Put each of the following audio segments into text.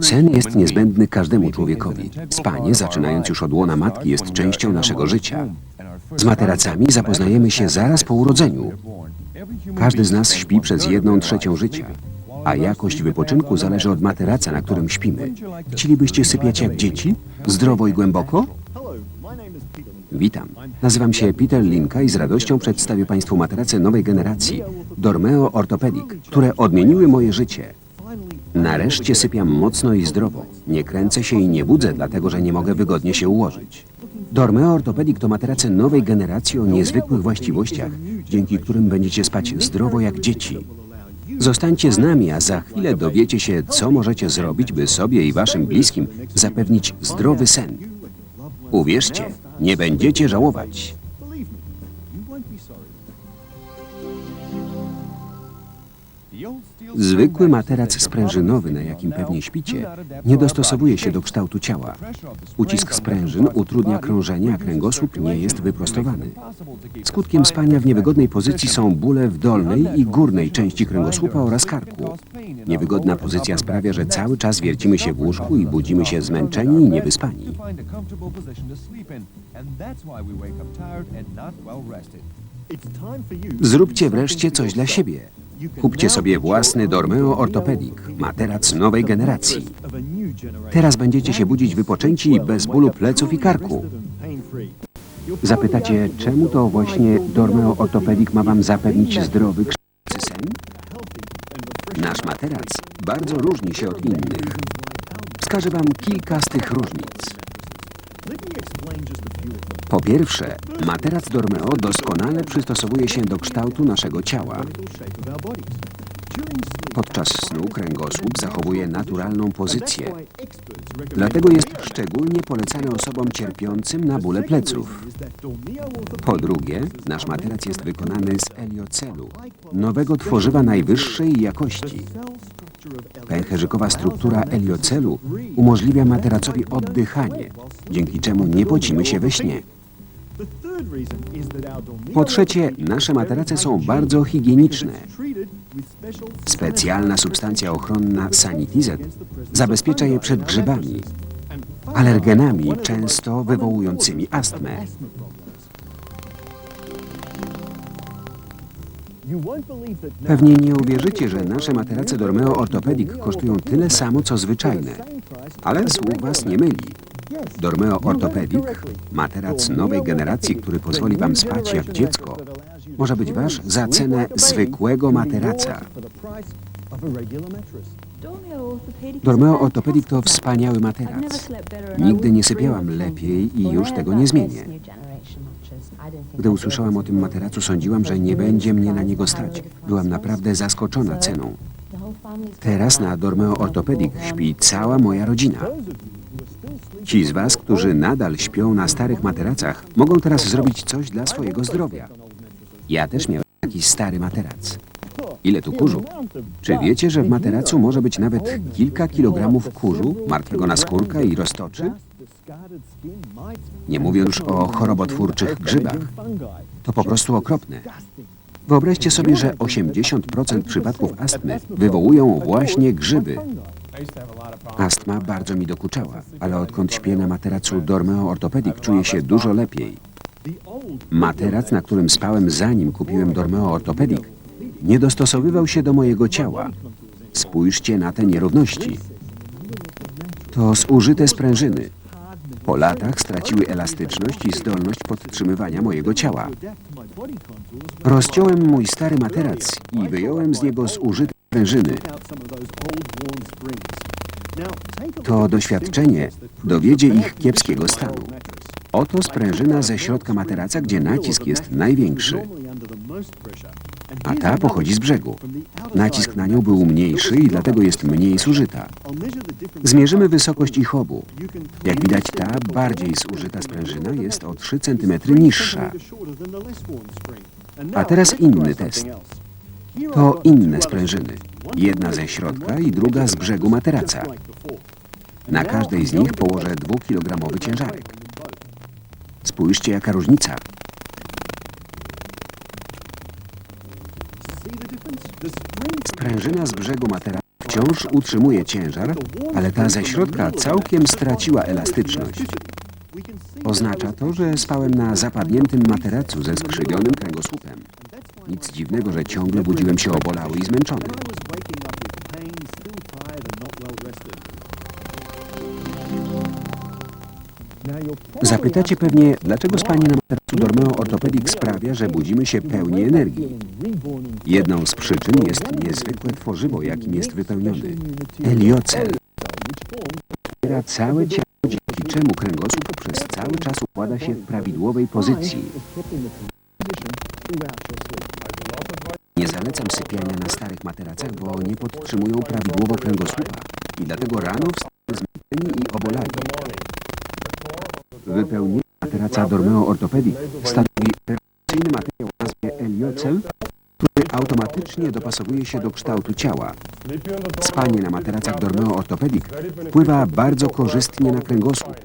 Sen jest niezbędny każdemu człowiekowi. Spanie, zaczynając już od łona matki, jest częścią naszego życia. Z materacami zapoznajemy się zaraz po urodzeniu. Każdy z nas śpi przez jedną trzecią życia, a jakość wypoczynku zależy od materaca, na którym śpimy. Chcielibyście sypiać jak dzieci? Zdrowo i głęboko? Witam. Nazywam się Peter Linka i z radością przedstawię Państwu materace nowej generacji Dormeo Orthopedic, które odmieniły moje życie. Nareszcie sypiam mocno i zdrowo. Nie kręcę się i nie budzę, dlatego że nie mogę wygodnie się ułożyć. Dormeo Orthopedic to materace nowej generacji o niezwykłych właściwościach, dzięki którym będziecie spać zdrowo jak dzieci. Zostańcie z nami, a za chwilę dowiecie się, co możecie zrobić, by sobie i waszym bliskim zapewnić zdrowy sen. Uwierzcie, nie będziecie żałować. Zwykły materac sprężynowy, na jakim pewnie śpicie, nie dostosowuje się do kształtu ciała. Ucisk sprężyn utrudnia krążenie, a kręgosłup nie jest wyprostowany. Skutkiem spania w niewygodnej pozycji są bóle w dolnej i górnej części kręgosłupa oraz karku. Niewygodna pozycja sprawia, że cały czas wiercimy się w łóżku i budzimy się zmęczeni i niewyspani. Zróbcie wreszcie coś dla siebie. Kupcie sobie własny Dormeo Orthopedic, materac nowej generacji. Teraz będziecie się budzić wypoczęci i bez bólu pleców i karku. Zapytacie, czemu to właśnie Dormeo Orthopedic ma Wam zapewnić zdrowy, kształcy sen? Nasz materac bardzo różni się od innych. Wskażę Wam kilka z tych różnic. Po pierwsze, materac Dormeo doskonale przystosowuje się do kształtu naszego ciała. Podczas snu kręgosłup zachowuje naturalną pozycję. Dlatego jest szczególnie polecany osobom cierpiącym na bóle pleców. Po drugie, nasz materac jest wykonany z eliocelu, nowego tworzywa najwyższej jakości. Pęcherzykowa struktura eliocelu umożliwia materacowi oddychanie, dzięki czemu nie pocimy się we śnie. Po trzecie, nasze materace są bardzo higieniczne. Specjalna substancja ochronna Sanitizet zabezpiecza je przed grzybami, alergenami często wywołującymi astmę. Pewnie nie uwierzycie, że nasze materace Dormeo Orthopedic kosztują tyle samo, co zwyczajne. Ale słuch Was nie myli. Dormeo Orthopedic, materac nowej generacji, który pozwoli Wam spać jak dziecko, może być Wasz za cenę zwykłego materaca. Dormeo Orthopedic to wspaniały materac. Nigdy nie sypiałam lepiej i już tego nie zmienię. Gdy usłyszałam o tym materacu, sądziłam, że nie będzie mnie na niego stać. Byłam naprawdę zaskoczona ceną. Teraz na Dormeo Orthopedic śpi cała moja rodzina. Ci z Was, którzy nadal śpią na starych materacach, mogą teraz zrobić coś dla swojego zdrowia. Ja też miałem jakiś stary materac. Ile tu kurzu? Czy wiecie, że w materacu może być nawet kilka kilogramów kurzu, martwego naskórka i roztoczy? Nie mówiąc już o chorobotwórczych grzybach. To po prostu okropne. Wyobraźcie sobie, że 80% przypadków astmy wywołują właśnie grzyby. Astma bardzo mi dokuczała, ale odkąd śpię na materacu Dormeo Orthopedic czuję się dużo lepiej. Materac, na którym spałem zanim kupiłem Dormeo Orthopedic, nie dostosowywał się do mojego ciała. Spójrzcie na te nierówności. To zużyte sprężyny. Po latach straciły elastyczność i zdolność podtrzymywania mojego ciała. Rozciąłem mój stary materac i wyjąłem z niego zużyte sprężyny. To doświadczenie dowiedzie ich kiepskiego stanu. Oto sprężyna ze środka materaca, gdzie nacisk jest największy, a ta pochodzi z brzegu. Nacisk na nią był mniejszy i dlatego jest mniej zużyta. Zmierzymy wysokość ich obu. Jak widać, ta bardziej zużyta sprężyna jest o 3 cm niższa. A teraz inny test. To inne sprężyny. Jedna ze środka i druga z brzegu materaca. Na każdej z nich położę dwukilogramowy ciężarek. Spójrzcie, jaka różnica. Sprężyna z brzegu materaca wciąż utrzymuje ciężar, ale ta ze środka całkiem straciła elastyczność. Oznacza to, że spałem na zapadniętym materacu ze skrzywionym kręgosłupem. Nic dziwnego, że ciągle budziłem się obolały i zmęczony. Zapytacie pewnie, dlaczego spanie na materacu Dormeo Orthopedic sprawia, że budzimy się pełni energii. Jedną z przyczyn jest niezwykłe tworzywo, jakim jest wypełniony. Eliocel wspiera całe ciało, dzięki czemu kręgosłup przez cały czas układa się w prawidłowej pozycji. Nie zalecam sypiania na starych materacach, bo nie podtrzymują prawidłowo kręgosłupa i dlatego rano wstajemy zmęczeni i obolali. Wypełnienie materaca Dormeo Orthopedic stanowi rewelacyjny materiał o nazwie Eliocel, który automatycznie dopasowuje się do kształtu ciała. Spanie na materacach Dormeo Orthopedic wpływa bardzo korzystnie na kręgosłup.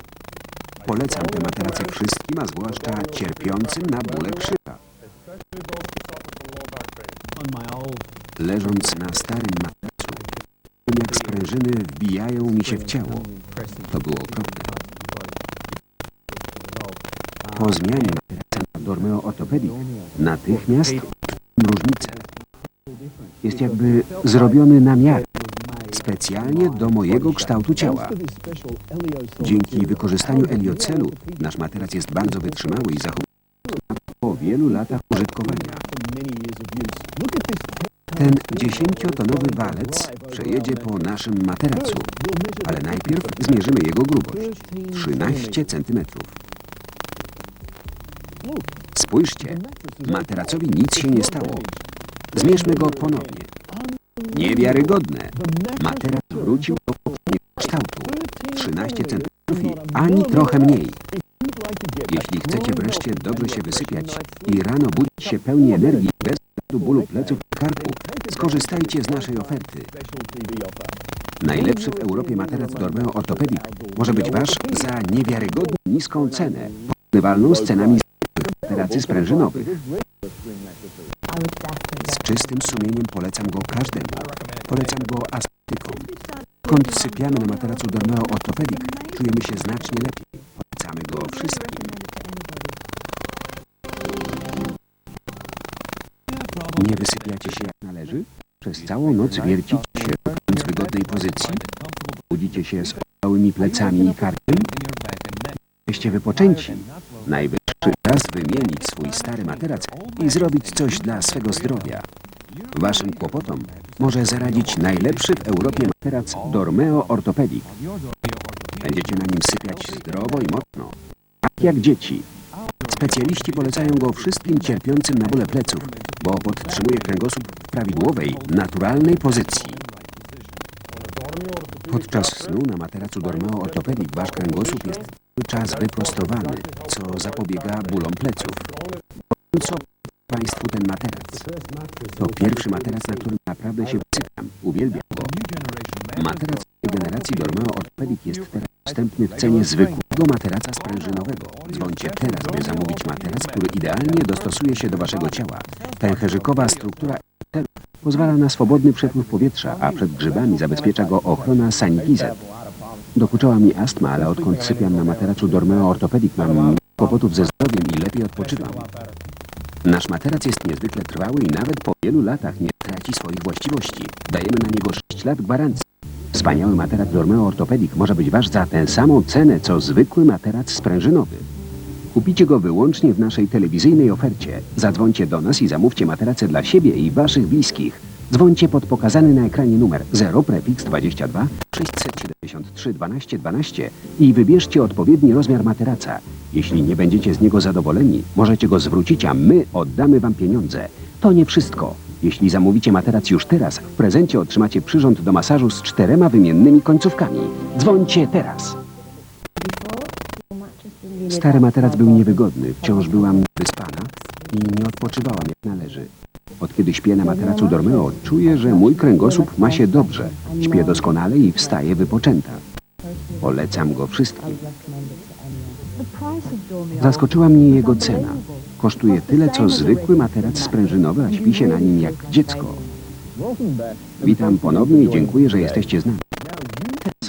Polecam te materace wszystkim, a zwłaszcza cierpiącym na bóle krzyża. Leżąc na starym materacu, czułem, jak sprężyny wbijają mi się w ciało. To było okropne. Po zmianie materaca na Dormeo Orthopedic natychmiast różnicę. Jest jakby zrobiony na miarę, specjalnie do mojego kształtu ciała. Dzięki wykorzystaniu eliocelu nasz materac jest bardzo wytrzymały i zachowuje się po wielu latach użytkowania. Ten dziesięciotonowy walec przejedzie po naszym materacu, ale najpierw zmierzymy jego grubość. 13 centymetrów. Spójrzcie, materacowi nic się nie stało. Zmierzmy go ponownie. Niewiarygodne. Materac wrócił do poprzedniego kształtu. 13 centymetrów i ani trochę mniej. Jeśli chcecie wreszcie dobrze się wysypiać i rano budzić się pełni energii bez powodu bólu pleców karku, skorzystajcie z naszej oferty. Najlepszy w Europie materac Dormeo Orthopedic może być wasz za niewiarygodnie niską cenę, porównywalną z cenami materacy sprężynowych. Z czystym sumieniem polecam go każdemu. Polecam go ascetykom. Skąd sypiamy na materacu Dormeo Orthopedic, czujemy się znacznie lepiej. Wysypiacie się jak należy? Przez całą noc wiercicie się w wygodnej pozycji? Budzicie się z małymi plecami i karkiem? Jesteście wypoczęci. Najwyższy czas wymienić swój stary materac i zrobić coś dla swego zdrowia. Waszym kłopotom może zaradzić najlepszy w Europie materac Dormeo Orthopedic. Będziecie na nim sypiać zdrowo i mocno, tak jak dzieci. Specjaliści polecają go wszystkim cierpiącym na bóle pleców, bo podtrzymuje kręgosłup w prawidłowej, naturalnej pozycji. Podczas snu na materacu Dormeo Orthopedic wasz kręgosłup jest cały czas wyprostowany, co zapobiega bólom pleców. Co Państwu ten materac? To pierwszy materac, na którym naprawdę się wysypiam. Uwielbiam go. Materac generacji Dormeo Orthopedic jest teraz dostępny w cenie zwykłego materaca sprężynowego. Dzwońcie teraz, by zamówić materac, który idealnie dostosuje się do waszego ciała. Pęcherzykowa struktura pozwala na swobodny przepływ powietrza, a przed grzybami zabezpiecza go ochrona sanitizet. Dokuczała mi astma, ale odkąd sypiam na materacu Dormeo Orthopedic mam kłopotów ze zdrowiem i lepiej odpoczywam. Nasz materac jest niezwykle trwały i nawet po wielu latach nie traci swoich właściwości. Dajemy na niego 6 lat gwarancji. Wspaniały materac Dormeo Orthopedic może być wasz za tę samą cenę, co zwykły materac sprężynowy. Kupicie go wyłącznie w naszej telewizyjnej ofercie. Zadzwońcie do nas i zamówcie materace dla siebie i waszych bliskich. Dzwońcie pod pokazany na ekranie numer 0 prefix 22 673 12 12 i wybierzcie odpowiedni rozmiar materaca. Jeśli nie będziecie z niego zadowoleni, możecie go zwrócić, a my oddamy wam pieniądze. To nie wszystko. Jeśli zamówicie materac już teraz, w prezencie otrzymacie przyrząd do masażu z czterema wymiennymi końcówkami. Dzwońcie teraz. Stary materac był niewygodny, wciąż byłam wyspana i nie odpoczywałam jak należy. Od kiedy śpię na materacu Dormeo, czuję, że mój kręgosłup ma się dobrze. Śpię doskonale i wstaję wypoczęta. Polecam go wszystkim. Zaskoczyła mnie jego cena. Kosztuje tyle, co zwykły materac sprężynowy, a śpi się na nim jak dziecko. Witam ponownie i dziękuję, że jesteście z nami.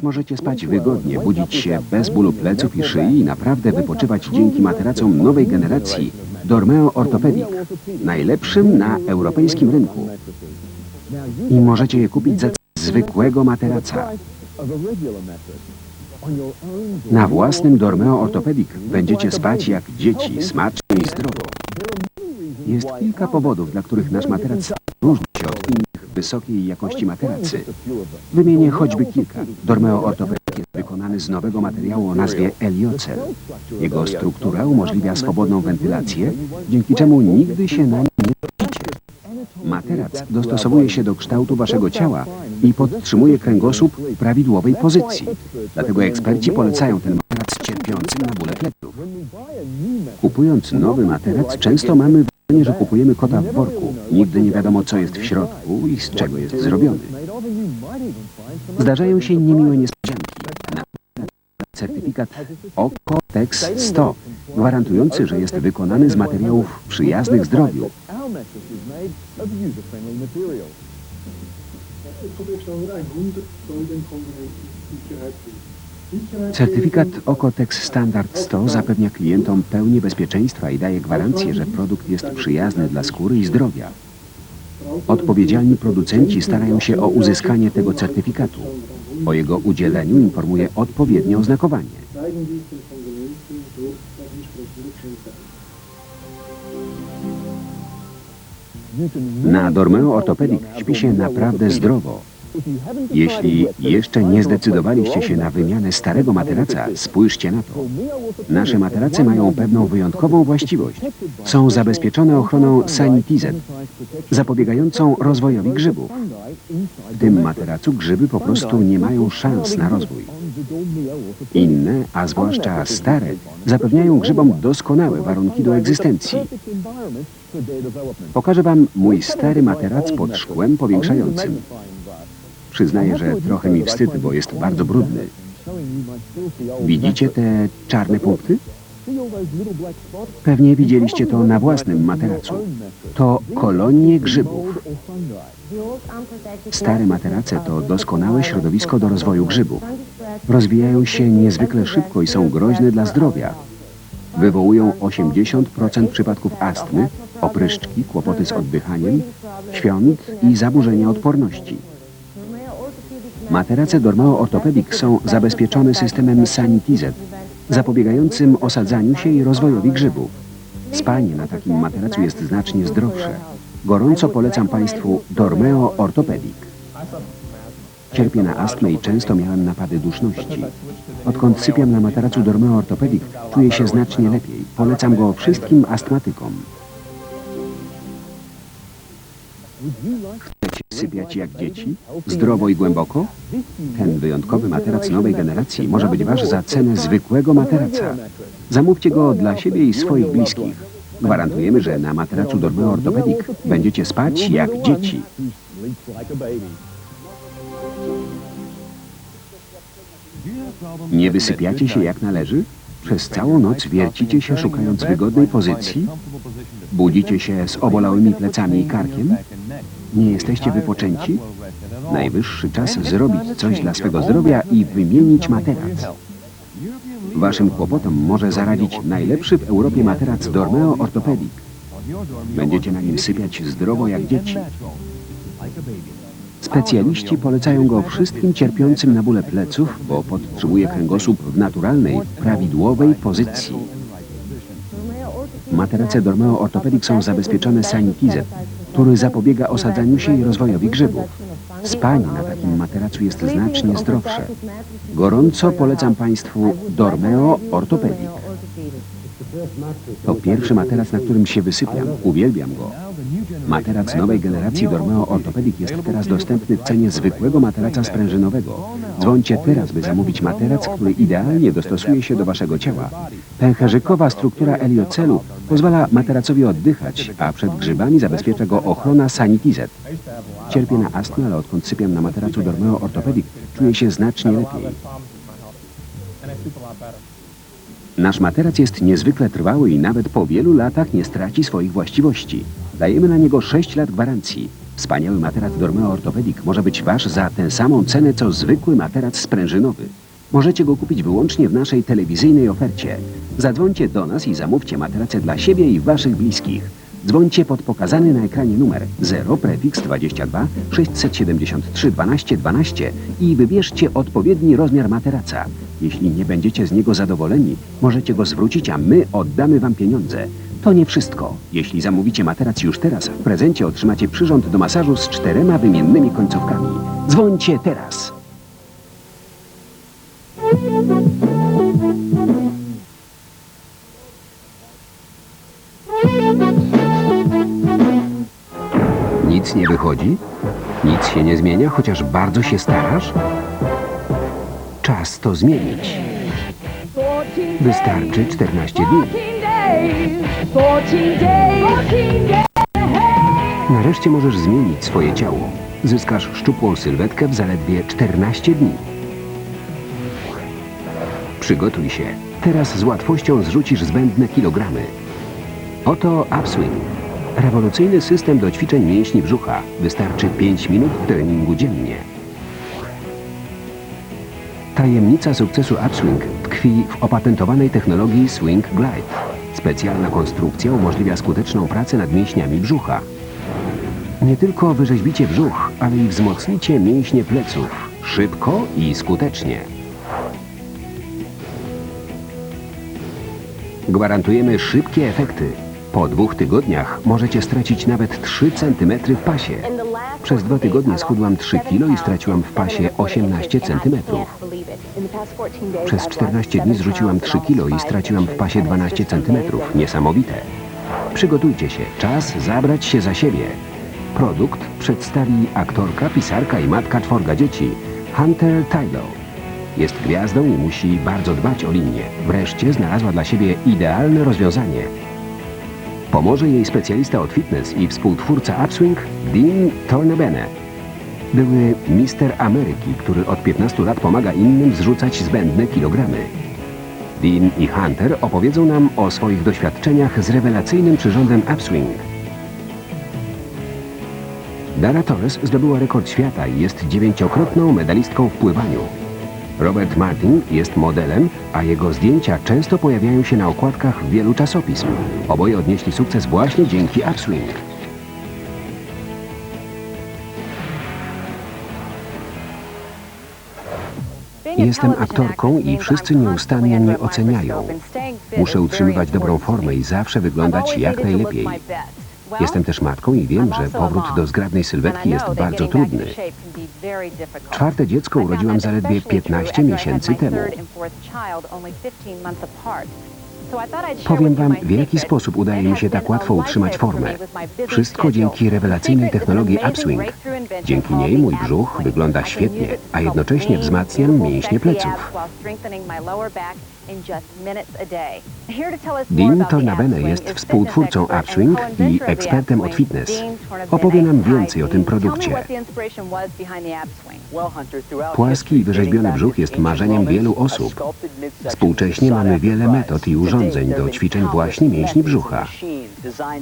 Możecie spać wygodnie, budzić się bez bólu pleców i szyi i naprawdę wypoczywać dzięki materacom nowej generacji Dormeo Orthopedic, najlepszym na europejskim rynku. I możecie je kupić za zwykłego materaca. Na własnym Dormeo Orthopedic będziecie spać jak dzieci, smacznie i zdrowo. Jest kilka powodów, dla których nasz materac różni się od innych wysokiej jakości materacy. Wymienię choćby kilka. Dormeo Orthopedic jest wykonany z nowego materiału o nazwie Eliocel. Jego struktura umożliwia swobodną wentylację, dzięki czemu nigdy się na nim nie budzicie. Materac dostosowuje się do kształtu waszego ciała i podtrzymuje kręgosłup w prawidłowej pozycji. Dlatego eksperci polecają ten materac cierpiącym na bóle pleców. Kupując nowy materac, często mamy wrażenie, że kupujemy kota w worku. Nigdy nie wiadomo, co jest w środku i z czego jest zrobiony. Zdarzają się niemiłe niespodzianki. Na certyfikat Okotex 100, gwarantujący, że jest wykonany z materiałów przyjaznych zdrowiu. Produktion 100 Golden Komponenten Sicherheitsriegel. Certyfikat Okotex Standard 100 zapewnia klientom pełnię bezpieczeństwa i daje gwarancję, że produkt jest przyjazny dla skóry i zdrowia. Odpowiedzialni producenci starają się o uzyskanie tego certyfikatu. O jego udzieleniu informuje odpowiednie oznakowanie. Na Dormeo Orthopedic śpi się naprawdę zdrowo. Jeśli jeszcze nie zdecydowaliście się na wymianę starego materaca, spójrzcie na to. Nasze materace mają pewną wyjątkową właściwość. Są zabezpieczone ochroną Sanitizet, zapobiegającą rozwojowi grzybów. W tym materacu grzyby po prostu nie mają szans na rozwój. Inne, a zwłaszcza stare, zapewniają grzybom doskonałe warunki do egzystencji. Pokażę Wam mój stary materac pod szkłem powiększającym. Przyznaję, że trochę mi wstyd, bo jest bardzo brudny. Widzicie te czarne punkty? Pewnie widzieliście to na własnym materacu. To kolonie grzybów. Stare materace to doskonałe środowisko do rozwoju grzybów. Rozwijają się niezwykle szybko i są groźne dla zdrowia. Wywołują 80% przypadków astmy, opryszczki, kłopoty z oddychaniem, świąt i zaburzenia odporności. Materace Dormao Orthopedic są zabezpieczone systemem Sanitizet, zapobiegającym osadzaniu się i rozwojowi grzybów. Spanie na takim materacu jest znacznie zdrowsze. Gorąco polecam Państwu Dormeo Orthopedic. Cierpię na astmę i często miałem napady duszności. Odkąd sypiam na materacu Dormeo Orthopedic, czuję się znacznie lepiej. Polecam go wszystkim astmatykom. Sypiać jak dzieci? Zdrowo i głęboko? Ten wyjątkowy materac nowej generacji może być Wasz za cenę zwykłego materaca. Zamówcie go dla siebie i swoich bliskich. Gwarantujemy, że na materacu Dormeo Orthopedic będziecie spać jak dzieci. Nie wysypiacie się jak należy? Przez całą noc wiercicie się szukając wygodnej pozycji? Budzicie się z obolałymi plecami i karkiem? Nie jesteście wypoczęci? Najwyższy czas zrobić coś dla swego zdrowia i wymienić materac. Waszym kłopotom może zaradzić najlepszy w Europie materac Dormeo Orthopedic. Będziecie na nim sypiać zdrowo jak dzieci. Specjaliści polecają go wszystkim cierpiącym na bóle pleców, bo podtrzymuje kręgosłup w naturalnej, prawidłowej pozycji. Materace Dormeo Orthopedic są zabezpieczone sanitizem, który zapobiega osadzaniu się i rozwojowi grzybów. Spanie na takim materacu jest znacznie zdrowsze. Gorąco polecam Państwu Dormeo Orthopedic. To pierwszy materac, na którym się wysypiam. Uwielbiam go. Materac nowej generacji Dormeo Orthopedic jest teraz dostępny w cenie zwykłego materaca sprężynowego. Dzwońcie teraz, by zamówić materac, który idealnie dostosuje się do Waszego ciała. Pęcherzykowa struktura eliocelu pozwala materacowi oddychać, a przed grzybami zabezpiecza go ochrona Sanitizet. Cierpię na astmę, ale odkąd sypiam na materacu Dormeo Orthopedic, czuję się znacznie lepiej. Nasz materac jest niezwykle trwały i nawet po wielu latach nie straci swoich właściwości. Dajemy na niego 6 lat gwarancji. Wspaniały materac Dormeo Orthopedic może być wasz za tę samą cenę, co zwykły materac sprężynowy. Możecie go kupić wyłącznie w naszej telewizyjnej ofercie. Zadzwońcie do nas i zamówcie materace dla siebie i waszych bliskich. Dzwońcie pod pokazany na ekranie numer 0 prefiks 22 673 12 12 i wybierzcie odpowiedni rozmiar materaca. Jeśli nie będziecie z niego zadowoleni, możecie go zwrócić, a my oddamy wam pieniądze. To nie wszystko. Jeśli zamówicie materac już teraz, w prezencie otrzymacie przyrząd do masażu z czterema wymiennymi końcówkami. Dzwońcie teraz! Nic nie wychodzi? Nic się nie zmienia, chociaż bardzo się starasz? Czas to zmienić. Wystarczy 14 dni. Nareszcie możesz zmienić swoje ciało. Zyskasz szczupłą sylwetkę w zaledwie 14 dni. Przygotuj się. Teraz z łatwością zrzucisz zbędne kilogramy. Oto Upswing. Rewolucyjny system do ćwiczeń mięśni brzucha. Wystarczy 5 minut treningu dziennie. Tajemnica sukcesu Upswing tkwi w opatentowanej technologii Swing Glide. Specjalna konstrukcja umożliwia skuteczną pracę nad mięśniami brzucha. Nie tylko wyrzeźbicie brzuch, ale i wzmocnicie mięśnie pleców. Szybko i skutecznie. Gwarantujemy szybkie efekty. Po dwóch tygodniach możecie stracić nawet 3 cm w pasie. Przez dwa tygodnie schudłam 3 kilo i straciłam w pasie 18 cm. Przez 14 dni zrzuciłam 3 kilo i straciłam w pasie 12 cm. Niesamowite. Przygotujcie się. Czas zabrać się za siebie. Produkt przedstawi aktorka, pisarka i matka czworga dzieci Hunter Tylo. Jest gwiazdą i musi bardzo dbać o linię. Wreszcie znalazła dla siebie idealne rozwiązanie. Pomoże jej specjalista od fitness i współtwórca Upswing Dean Tornabene. Były mister Ameryki, który od 15 lat pomaga innym zrzucać zbędne kilogramy. Dean i Hunter opowiedzą nam o swoich doświadczeniach z rewelacyjnym przyrządem Upswing. Dara Torres zdobyła rekord świata i jest dziewięciokrotną medalistką w pływaniu. Robert Martin jest modelem, a jego zdjęcia często pojawiają się na okładkach wielu czasopism. Oboje odnieśli sukces właśnie dzięki Upswing. Jestem aktorką i wszyscy nieustannie mnie oceniają. Muszę utrzymywać dobrą formę i zawsze wyglądać jak najlepiej. Jestem też matką i wiem, że powrót do zgrabnej sylwetki jest bardzo trudny. Czwarte dziecko urodziłam zaledwie 15 miesięcy temu. Powiem wam, w jaki sposób udaje mi się tak łatwo utrzymać formę. Wszystko dzięki rewelacyjnej technologii Upswing. Dzięki niej mój brzuch wygląda świetnie, a jednocześnie wzmacniam mięśnie pleców. Dean Tornabene jest współtwórcą Upswing i ekspertem od fitness. Opowie nam więcej o tym produkcie. Płaski i wyrzeźbiony brzuch jest marzeniem wielu osób. Współcześnie mamy wiele metod i urządzeń do ćwiczeń właśnie mięśni brzucha.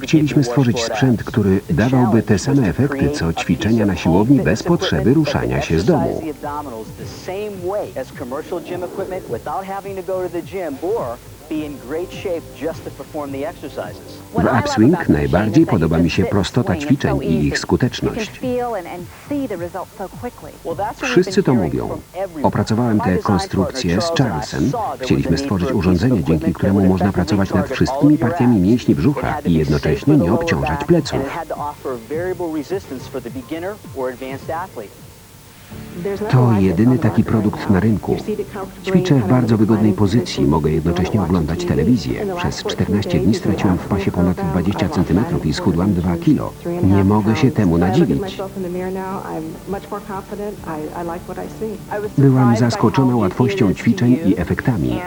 Chcieliśmy stworzyć sprzęt, który dawałby te same efekty, co ćwiczenia na siłowni bez potrzeby ruszania się z domu. W Upswing najbardziej podoba mi się prostota ćwiczeń i ich skuteczność. Wszyscy to mówią. Opracowałem tę konstrukcję z Charlesem. Chcieliśmy stworzyć urządzenie, dzięki któremu można pracować nad wszystkimi partiami mięśni brzucha i jednocześnie nie obciążać pleców. To jedyny taki produkt na rynku. Ćwiczę w bardzo wygodnej pozycji, mogę jednocześnie oglądać telewizję. Przez 14 dni straciłam w pasie ponad 20 cm i schudłam 2 kilo. Nie mogę się temu nadziwić. Byłam zaskoczona łatwością ćwiczeń i efektami.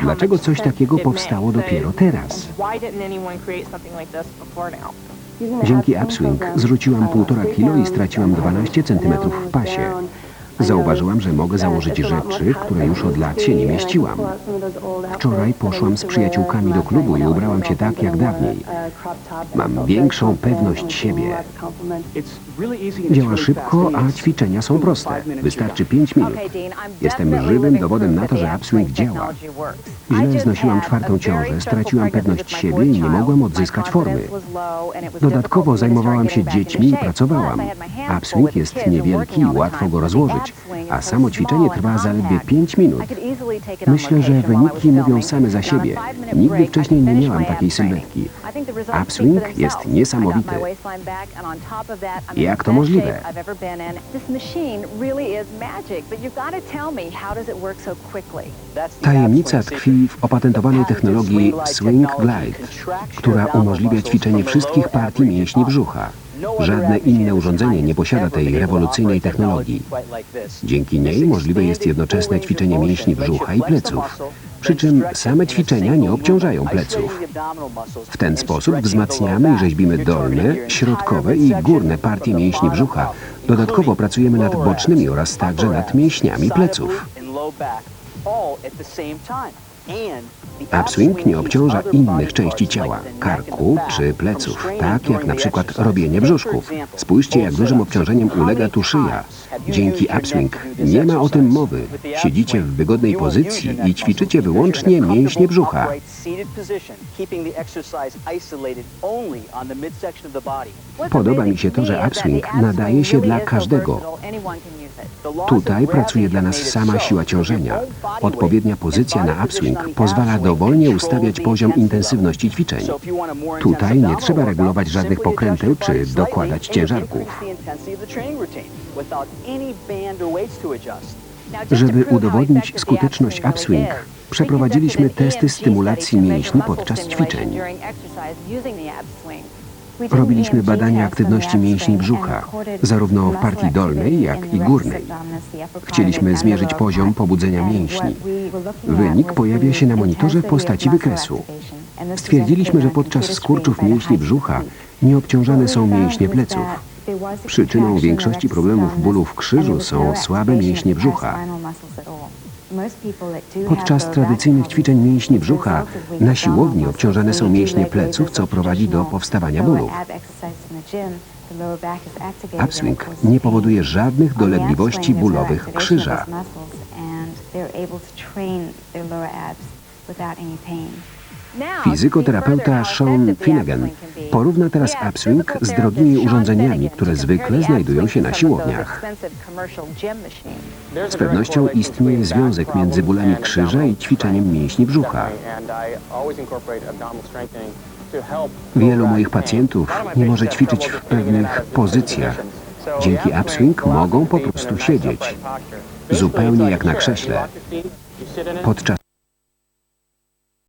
Dlaczego coś takiego powstało dopiero teraz? Dzięki Upswing zrzuciłam 1,5 kilo i straciłam 12 cm w pasie. Zauważyłam, że mogę założyć rzeczy, które już od lat się nie mieściłam. Wczoraj poszłam z przyjaciółkami do klubu i ubrałam się tak jak dawniej. Mam większą pewność siebie. Działa szybko, a ćwiczenia są proste. Wystarczy 5 minut. Jestem żywym dowodem na to, że upswing działa. Źle znosiłam czwartą ciążę, straciłam pewność siebie i nie mogłam odzyskać formy. Dodatkowo zajmowałam się dziećmi i pracowałam. Upswing jest niewielki i łatwo go rozłożyć, a samo ćwiczenie trwa zaledwie 5 minut. Myślę, że wyniki mówią same za siebie. Nigdy wcześniej nie miałam takiej sylwetki. Upswing jest niesamowity. Jak to możliwe? Tajemnica tkwi w opatentowanej technologii Swing Glide, która umożliwia ćwiczenie wszystkich partii mięśni brzucha. Żadne inne urządzenie nie posiada tej rewolucyjnej technologii. Dzięki niej możliwe jest jednoczesne ćwiczenie mięśni brzucha i pleców, przy czym same ćwiczenia nie obciążają pleców. W ten sposób wzmacniamy i rzeźbimy dolne, środkowe i górne partie mięśni brzucha. Dodatkowo pracujemy nad bocznymi oraz także nad mięśniami pleców. Upswing nie obciąża innych części ciała, karku czy pleców, tak jak na przykład robienie brzuszków. Spójrzcie, jak dużym obciążeniem ulega tu szyja. Dzięki upswing nie ma o tym mowy. Siedzicie w wygodnej pozycji i ćwiczycie wyłącznie mięśnie brzucha. Podoba mi się to, że upswing nadaje się dla każdego. Tutaj pracuje dla nas sama siła ciążenia. Odpowiednia pozycja na upswing pozwala dowolnie ustawiać poziom intensywności ćwiczeń. Tutaj nie trzeba regulować żadnych pokręteł czy dokładać ciężarków. Żeby udowodnić skuteczność upswing, przeprowadziliśmy testy stymulacji mięśni podczas ćwiczeń. Robiliśmy badania aktywności mięśni brzucha, zarówno w partii dolnej, jak i górnej. Chcieliśmy zmierzyć poziom pobudzenia mięśni. Wynik pojawia się na monitorze w postaci wykresu. Stwierdziliśmy, że podczas skurczów mięśni brzucha nieobciążane są mięśnie pleców. Przyczyną większości problemów bólu w krzyżu są słabe mięśnie brzucha. Podczas tradycyjnych ćwiczeń mięśni brzucha na siłowni obciążane są mięśnie pleców, co prowadzi do powstawania bólów. Upswing nie powoduje żadnych dolegliwości bólowych krzyża. Fizykoterapeuta Sean Finnegan porówna teraz upswing z drogimi urządzeniami, które zwykle znajdują się na siłowniach. Z pewnością istnieje związek między bólami krzyża i ćwiczeniem mięśni brzucha. Wielu moich pacjentów nie może ćwiczyć w pewnych pozycjach. Dzięki upswing mogą po prostu siedzieć, zupełnie jak na krześle. Podczas